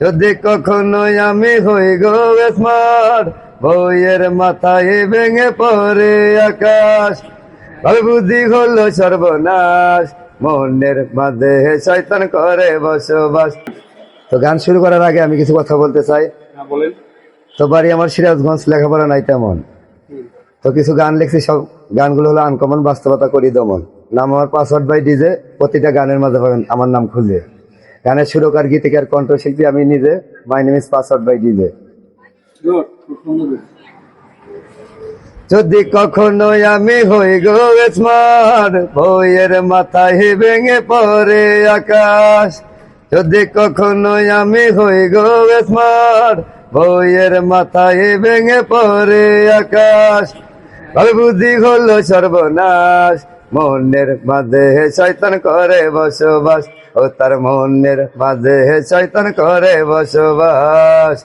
যদি কখনো আমি হই গো স্মার্ট বইয়ের মাথায় ভেঙে পড়ে আকাশ। বুদ্ধি হলো সর্বনাশ মনের মাঝে শয়তান করে বসবাস। তো গান শুরু করার আগে আমি কিছু কথা বলতে চাই। হ্যাঁ বলেন। তো বাড়ি আমার সিরাজগঞ্জ লেখাপড়া নাই তেমন। তো কিছু গান লিখছি সব গানগুলো হলো আনকমন বাস্তবতা করি দমন। নাম আমার পাসওয়ার্ড বাই ডিজে প্রতিটা গানের মাঝে পাবেন আমার নাম খুঁজে। গানের সুরকার, গীতিকার, কণ্ঠশিল্পী আমি নিজে। My name is password by DJ যদি কখনো আমি হই গো স্মার্ট বইয়ের মাথায় ভেঙে পড়ে আকাশ। যদি কখনো আমি হই গো স্মার্ট বইয়ের মাথায় ভেঙে পড়ে আকাশ। বুদ্ধি হলো সর্বনাশ মনের মাঝে শয়তান করে বসবাস ও তার মনের মাঝে শয়তান করে বসবাস।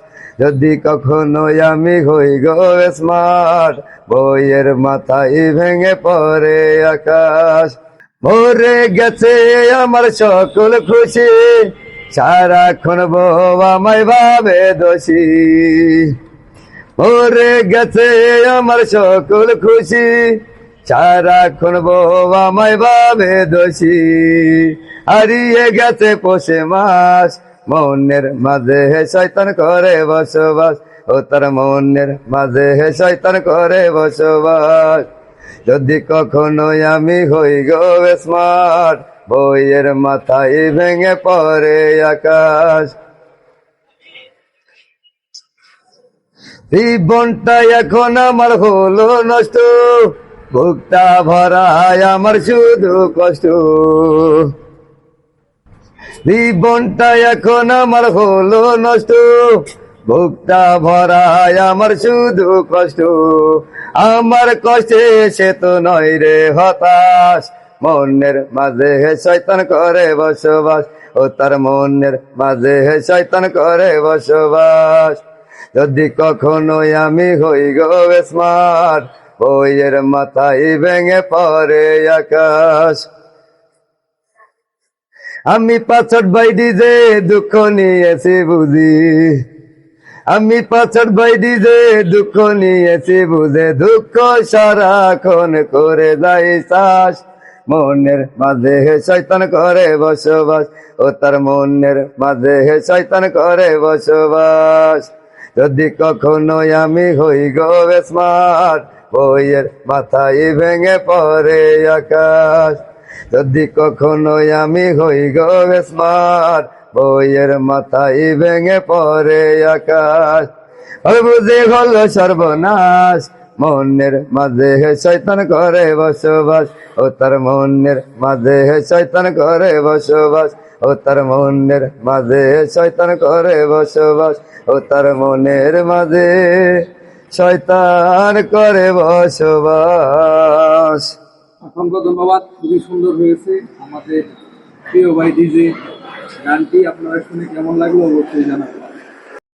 যদি কখনো আমি হই গো স্মার্ট বইয়ের মাথায় ভেঙে পড়ে আকাশ। মরে গেছে আমার সকল খুশি, সারাক্ষণ বউ আমায় ভাবে দোষী। মরে গেছে আমার সকল খুশি সারাক্ষণ বউ আমায় ভাবে দোষী। হারিয়ে গেছে পোষে মাস, মনের মাঝে হে শয়তান করে বসবাস। ও তার মনের মাঝে হে শয়তান করে বসবাস। যদি কখনো আমি হই গো স্মার্ট বইয়ের মাথায় ভেঙে পড়ে আকাশ। জীবনটা এখন আমার হলো নষ্ট। বুকটা ভরায় আমার শুধু কষ্ট। জীবনটা এখন আমার হলো নষ্ট। বুকটা ভরায় আমার শুধু কষ্ট। আমার কষ্টে সে তো নয় রে হতাশ। মনের মাঝে হে শয়তান করে বসবাস। ও তার মনের মাঝে হে শয়তান করে বসবাস। যদি কখনো আমি হই গো স্মার্ট বইয়ের মাথায় ভেঙে পড়ে আকাশ। আমি পাছট বাইডি যে দুঃখ নিয়েছি বুঝি। আমি পাছট বাইডি যে দুঃখ নিয়েছি বুঝে। দুঃখ সারাক্ষণ করে যাই চাষ মনের মাঝে শয়তান করে বসবাস ও তার মনের মাঝে শয়তান করে বসবাস। যদি কখনো আমি হই গো স্মার্ট বইয়ের মাথায় ভেঙে পড়ে আকাশ। যদি কখনো আমি হই গো বইয়ের মাথায় ভেঙে পড়ে আকাশ। ওই বুঝে হলো সর্বনাশ, মনের মাঝে শয়তান করে বসবাস। ও তার মনের মাঝে শয়তান করে বসবাস। ও তার মনের মাঝে শয়তান করে বসবাস। ও তার মনের মাঝে শয়তান করে বসবাস। অসংখ্য ধন্যবাদ, খুবই সুন্দর হয়েছে আমাদের প্রিয় ভাই ডিজে গানটি। আপনারা শুনে কেমন লাগল অবশ্যই জানাবেন।